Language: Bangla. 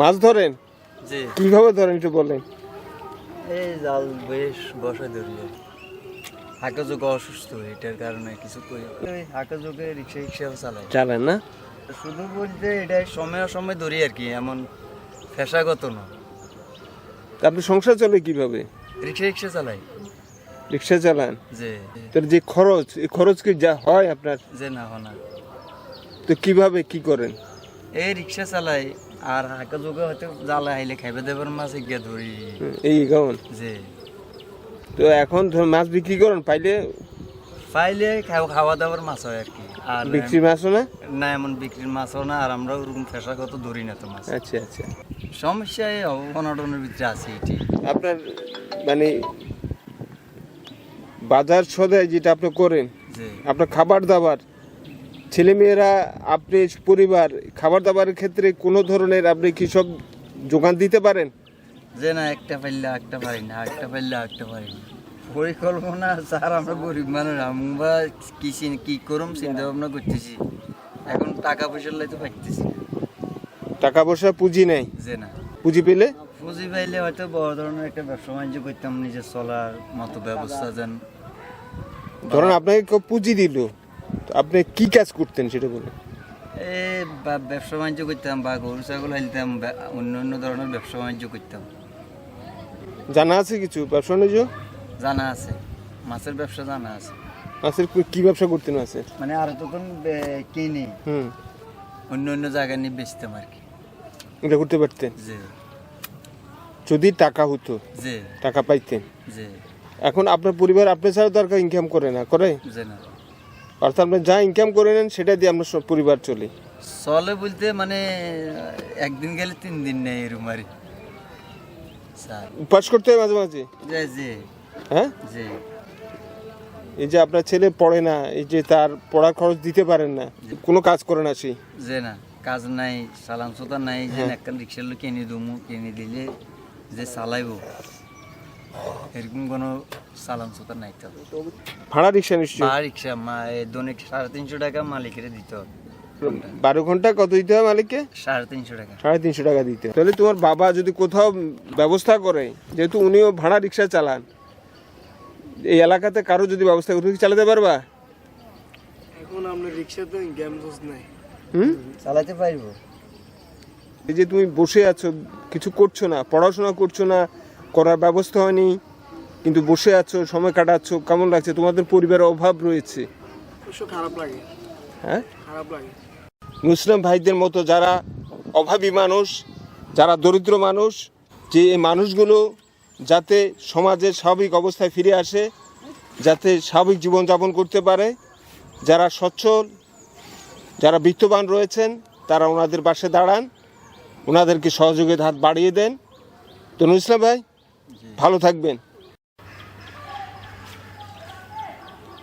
মাছ ধরেন? জি। কীভাবে ধরেন একটু বলেন। এই জাল বেশ বসে ধরি হাঁকা যোগ অসুস্থ এটার কারণে কিছু করি ওই হাঁকা যোগে রিক্সা রিক্সাও চালাই চালেন না? শুধু বলতে এটা সময় সময় ধরি আর কি এমন পেশাগত না। আপনি সংসার চলে কীভাবে? রিক্সা রিক্সা চালাই। রিক্সা চালান? যে তার যে খরচ এই খরচ কি যা হয় আপনার? যে না হনা তো কীভাবে কি করেন? এই রিক্সা চালাই আর হাঁকা যোগে হয়তো জ্বালা আইলে খাইবে দেবার মাছ গিয়া ধরি। এই কেমন যে তো এখন মাছ বিক্রি করেন পাইলে? পাইলে খাওয়া খাওয়া দাওয়ার মাছ হয় আর কি। আর বিক্রি মাছও না? না এমন বিক্রির মাছও না আর আমরা ওরকম পেশাগত ধরি না তো মাছ। আচ্ছা আচ্ছা। সমস্যা এই অনটনের ভিতরে আছে এটি। আপনার মানে বাজার সদায় যেটা আপনি করেন আপনার খাবার দাবার ছেলেমেয়েরা আপনি পরিবার খাবার দাবারের ক্ষেত্রে কোনো ধরনের আপনি কি সব যোগান দিতে পারেন? যে না একটা পাইলে একটা পারি না একটা পাইলে একটা পারি না। পরিকল্পনা স্যার আমরা গরিব মানুষ আমরা কি কি করুম চিন্তা ভাবনা করতেছি। এখন টাকা পয়সার লাইতে পাইতেছি না। টাকা পয়সা পুঁজি নেই? যে না। পুঁজি পেলে? পুঁজি পাইলে হয়তো বড় ধরনের একটা ব্যবসা বাণিজ্য করতাম নিজে চলার মতো ব্যবস্থা যেন। ধরুন আপনাকে কেউ পুঁজি দিল। তো আপনি কি কাজ করতেন সেটা বলুন। ব্যবসা বাণিজ্য করতাম বা গরু ছাগল হালতাম অন্য অন্য ধরনের ব্যবসা বাণিজ্য করতাম। জানা আছে কিছু ব্যবসা বাণিজ্য? জানা আছে। মাছের ব্যবসা জানা আছে। মাছের কি- ব্যবসা করতেন মাছের? মানে আর তখন কিনে। হুম। অন্য অন্য জায়গায় নিয়ে বেচতাম আর কি। এটা করতে পারতেন? যদি টাকা হতো? টাকা পাইতেন? এখন আপনার পরিবার আপনার ছাড়া দরকার ইনকাম করে না করে? না। অর্থাৎ আপনি যা ইনকাম করে নেন সেটা দিয়ে আপনার সব পরিবার চলে। চলে বলতে মানে একদিন গেলে তিন দিন নেই এরকম আর উপাস করতে হয় মাঝে মাঝে? হ্যাঁ? এই যে আপনার ছেলে পড়ে না এই যে তার পড়ার খরচ দিতে পারেন না কোনো কাজ করে না সেই যে না কাজ নাই চালান সোতা নাই যে হ্যাঁ। একটা রিক্সার লোক কিনে দমু কিনে দিলে যে চালাইবো এরকম কোনো চালান সোতা নাই তো ভাড়া রিক্সা নিশ্চয়ই? বা রিক্সা মা দৈনিক সাড়ে তিনশো টাকা মালিকের দিতে হবে। বারো ঘণ্টা কত দিতে হয় মালিককে? সাড়ে তিনশো টাকা। সাড়ে তিনশো টাকা দিতে তাহলে তোমার বাবা যদি কোথাও ব্যবস্থা করে যেহেতু উনিও ভাড়া রিক্সা চালান এই এলাকাতে কারও যদি ব্যবস্থা করে তুমি চালাতে পারবা? এখন আপনার রিক্সাতে গেম জোস নাই। হুম? চালাতে পারব। এই যে তুমি বসে আছো কিছু করছ না পড়াশোনা করছ না করার ব্যবস্থা হয়নি কিন্তু বসে আছো সময় কাটাচ্ছ কেমন লাগছে? তোমাদের পরিবারের অভাব রয়েছে। খারাপ লাগে। হ্যাঁ? খারাপ লাগে। মুসলিম ভাইদের মতো যারা অভাবী মানুষ যারা দরিদ্র মানুষ যে এই মানুষগুলো যাতে সমাজের স্বাভাবিক অবস্থায় ফিরে আসে যাতে স্বাভাবিক জীবনযাপন করতে পারে যারা সচ্ছল যারা বিত্তবান রয়েছেন তারা ওনাদের পাশে দাঁড়ান ওনাদেরকে সহযোগিতার হাত বাড়িয়ে দেন। তো নুর ইসলাম ভাই ভালো থাকবেন।